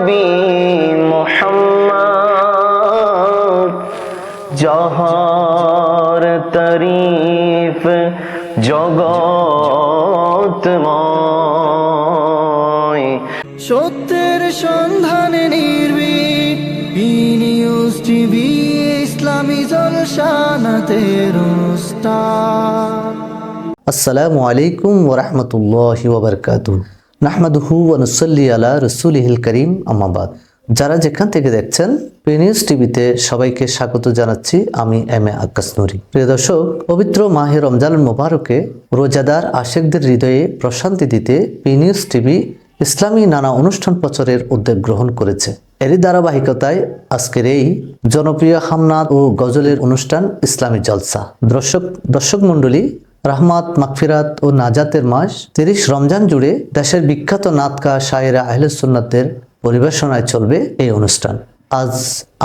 নবী মোহাম্মদ। জহর তরিফ জগতময় সত্যের সন্ধানে নির্ভীক নিউজ টিভি ইসলামী জলসানাতের অনুষ্ঠান আসসালামু আলাইকুম ওরহমতুল্লাহি ওবরকাত নাহমাদুহু ওয়ানুসল্লি আলা রসুলিহিল করিম আমাবাদ যারা যেখান থেকে দেখছেন পেনিউজ টিভিতে সবাইকে স্বাগত জানাচ্ছি আমি এম এ আকাশ নুরি। প্রিয় দর্শক, পবিত্র মাহে রমজান মোবারকে রোজাদার আশেকদের হৃদয়ে প্রশান্তি দিতে পেনিউজ টিভি ইসলামী নানা অনুষ্ঠান প্রচারের উদ্যোগ গ্রহণ করেছে। এরই ধারাবাহিকতায় আজকের এই জনপ্রিয় হামনাদ ও গজলের অনুষ্ঠান ইসলামী জলসা। দর্শক দর্শক মণ্ডলী রাহমাত মাকফিরাত ও নাজাতের মাস। তিরিশ রমজান জুড়ে দেশের বিখ্যাত নাতকা শায়েরা আহলেসুন্নাতের পরিবেশনায় চলবে এই অনুষ্ঠান। আজ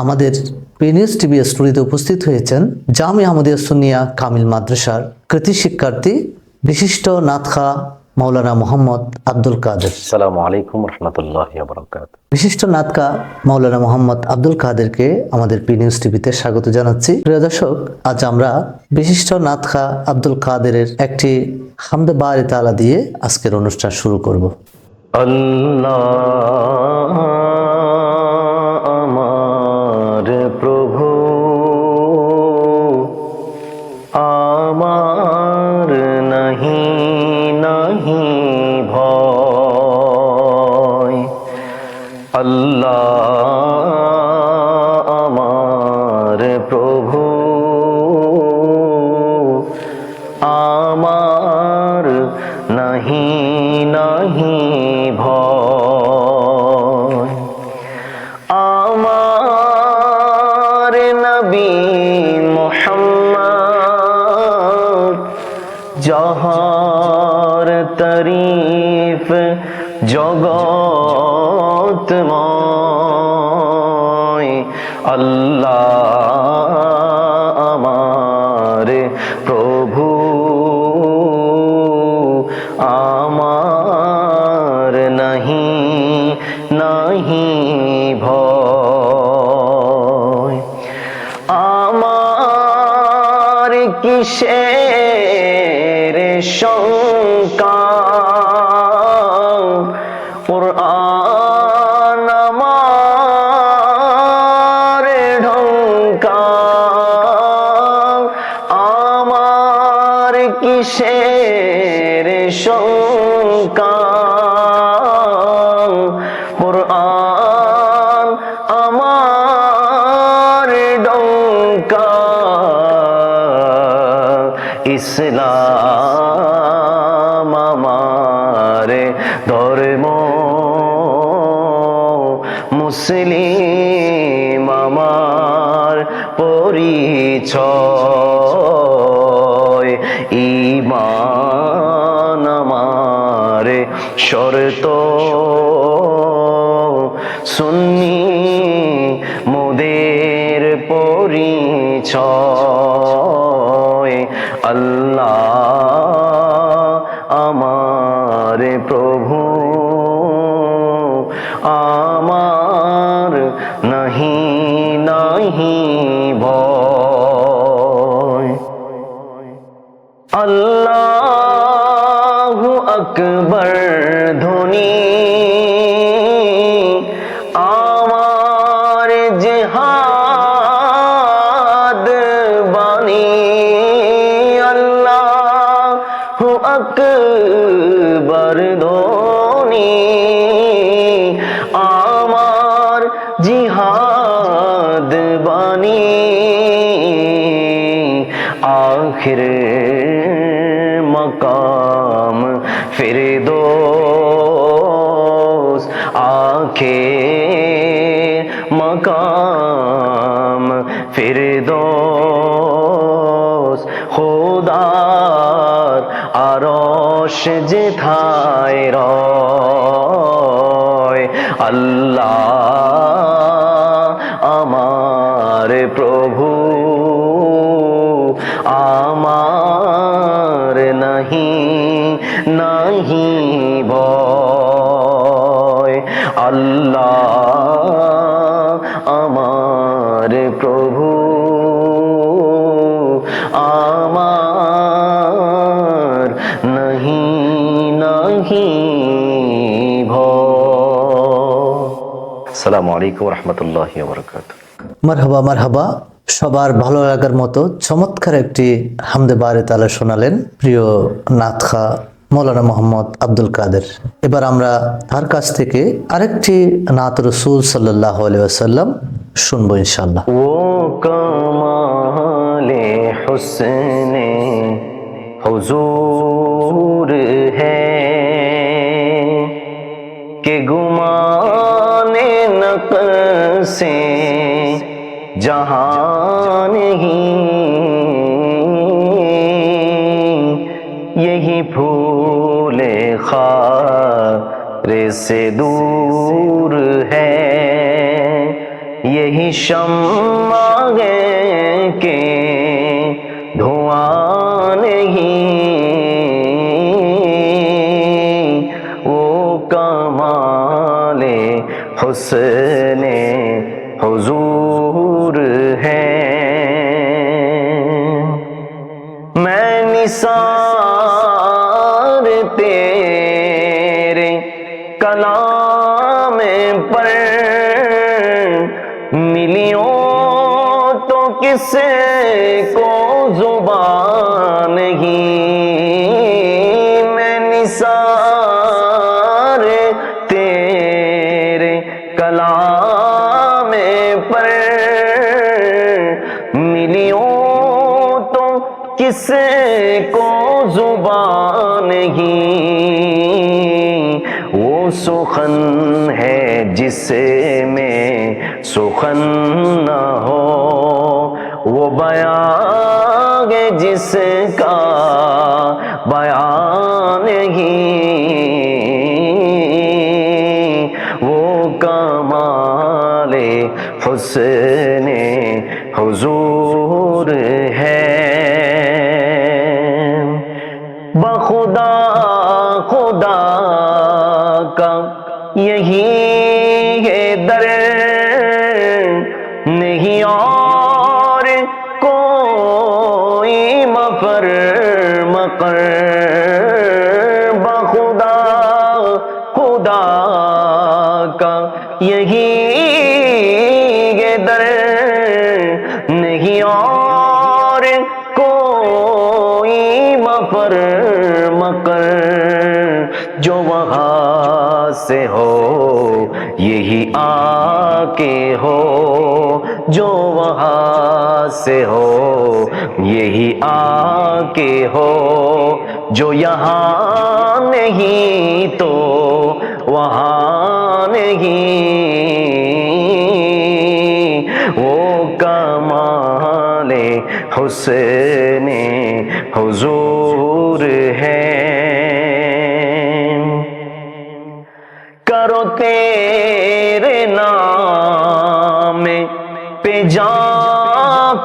আমাদের পিনিউস টিভি স্টুডিওতে উপস্থিত হয়েছেন জামি আহমদিয়া সুনিয়া কামিল মাদ্রাসার কৃতি শিক্ষার্থী, বিশিষ্ট নাতখা মৌলানা মোহাম্মদ আব্দুল কাদের। আসসালামু আলাইকুম রহমতুল্লাহ বিশিষ্ট নাতকা মাওলানা মোহাম্মদ আব্দুল কাদেরকে আমাদের পি নিউজ টিভিতে স্বাগত জানাচ্ছি। প্রিয় দর্শক আজ আমরা বিশিষ্ট নাতখা আব্দুল কাদেরের একটি হামদে বারে তালা দিয়ে আজকের অনুষ্ঠান শুরু করব। আল্লাহ আমার প্রভু। নাহি নাহি ভয়। আমার নবী মোহাম্মদ জহর তরিফ জগতময় আল্লাহ কিসের শঙ্কা কোরআন আমার ঢঙ্কা আমার কিসের শঙ্কা ইসলাম আমার ধর্ম মুসলিম আমার পরিচয়। ইমান আমার শর্ত। সুন্নি আল্লাহু আকবর ধ্বনি আমার জেহাদ বাণী আল্লাহু আকবর ধ্বনি আমার জিহাদ বাণী আখির মকাম ফিরে দোস আখে মকাম ফিরে দোস খোদার আরশ যেথায় রয় আল্লাহ আমার প্রভু নাহি ভয়। আল্লাহ আমার প্রভু আমার নাহি নাহি আসসালামু আলাইকুম রহমতুল্লাহ বরকাত মারহাবা মারহাবা সবার ভালো লাগার মতো চমৎকার একটি হামদে বারে তালা শোনালেন প্রিয় নাথখা মৌলানা মোহাম্মদ আব্দুল কাদের এবার আমরা তার কাছ থেকে আরেকটি নাত রসুল সাল্লাহ আসাল্লাম শুনবো ইনশাল্লাহ वो कमाले हुस्ने हुजूर है कि गुमाने سے دور ہے۔ یہی شمع ہے کہ دھواں نہیں۔ وہ کمال حسن حضور ہے۔ میں نسان سے کو زبان ہی میں نثار تیرے کلام پر ملیوں تو کس کو زبان ہی وہ سخن ہے جس میں سخن نہ ہو۔ بیان ہے جس کا بیان ہی وہ کمال حسن حضور ہے۔ بخدا، خدا کا یہی نہیں اور کوئی مفر مکر جو وہاں سے ہو، یہی آ کے ہو، جو وہاں سے ہو، یہی آ کے ہو، جو یہاں نہیں تو وہاں نہیں हुस्ने हुजूर है करो तेरे नाम पे जा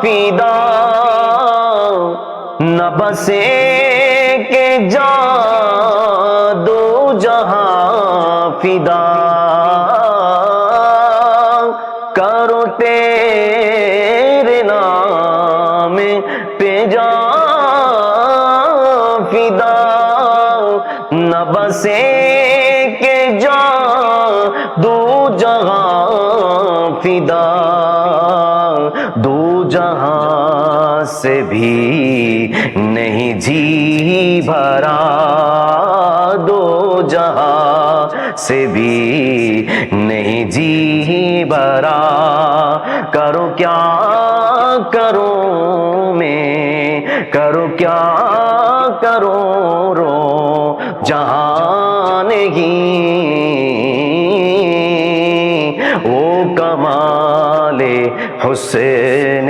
फिदा न बसे के जा दो जहां फिदा جہاں فدا، دو جہاں سے بھی نہیں جی بھرا، دو جہاں سے بھی نہیں جی بھرا۔ کرو کیا کرو میں؟ کرو کیا کرو رو؟ جہاں نہیں حسین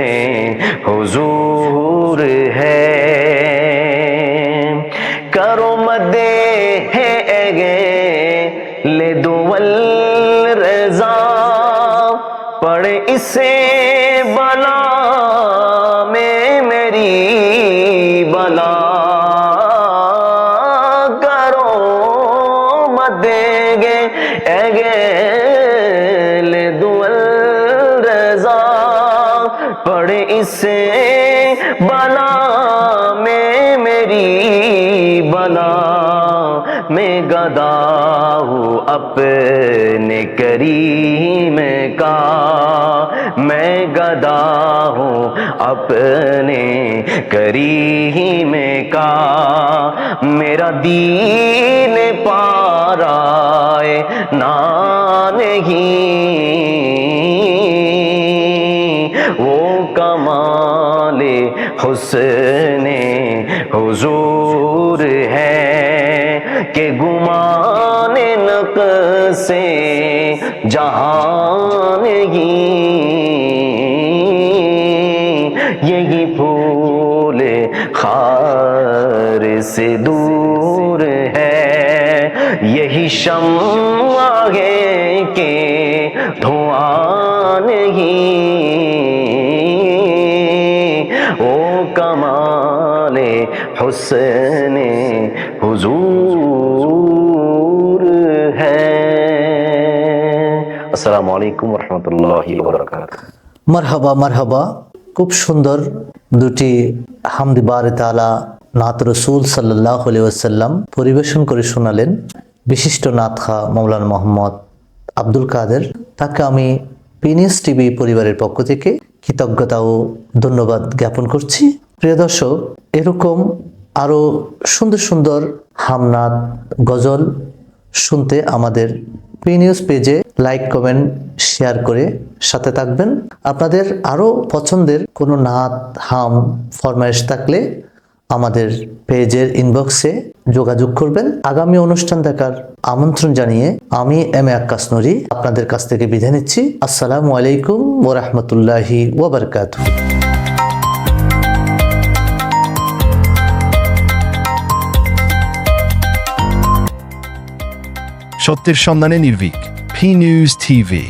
حضور ہے۔ کرو مدے ہے گے لے دول رضا۔ پڑھ اسے بلا میں میری بلا۔ سے بنا میں میری بنا میں گدا ہوں اپنے کریم کا میں گدا ہوں اپنے کریم کا میرا دین پارا نان ہی وہ کمال حسن حضور ہے کہ گمان نق سے جہان یہی پھول خار سے دو यही शम आगे के धुआं नहीं ओ कमाले हुस्ने हुजूर है अस्सलाम वालेकुम वरहमतुल्लाहि वबरकातुहू মারহাবা মারহাবা খুব সুন্দর দুটি হামদি বারে তালা নাত রসুল সাল্লাহ ওসাল্লাম পরিবেশন করে শোনালেন বিশিষ্ট নাতখা মৌলানা মোহাম্মদ আব্দুল কাদের। তাকে আমি পিনিস টিভি পরিবারের পক্ষ থেকে কৃতজ্ঞতা ও ধন্যবাদ জ্ঞাপন করছি। প্রিয় দর্শক, এরকম আরও সুন্দর সুন্দর হামনাত গজল শুনতে আমাদের পি নিউজ পেজে লাইক, কমেন্ট, শেয়ার করে সাথে থাকবেন। আপনাদের আরও পছন্দের কোনো নাত, হাম ফরমাইশ থাকলে আমাদের পেজের ইনবক্সে যোগাযোগ করবেন। আগামী অনুষ্ঠান দেখার আমন্ত্রণ জানিয়ে আমি এম এ আক্কাস নরি আপনাদের কাছ থেকে বিদায় নিচ্ছি। আসসালামু আলাইকুম ওরহমতুল্লাহি ওবরকাতুহ সত্যের সন্ধানে নির্ভীক পি নিউজ টিভি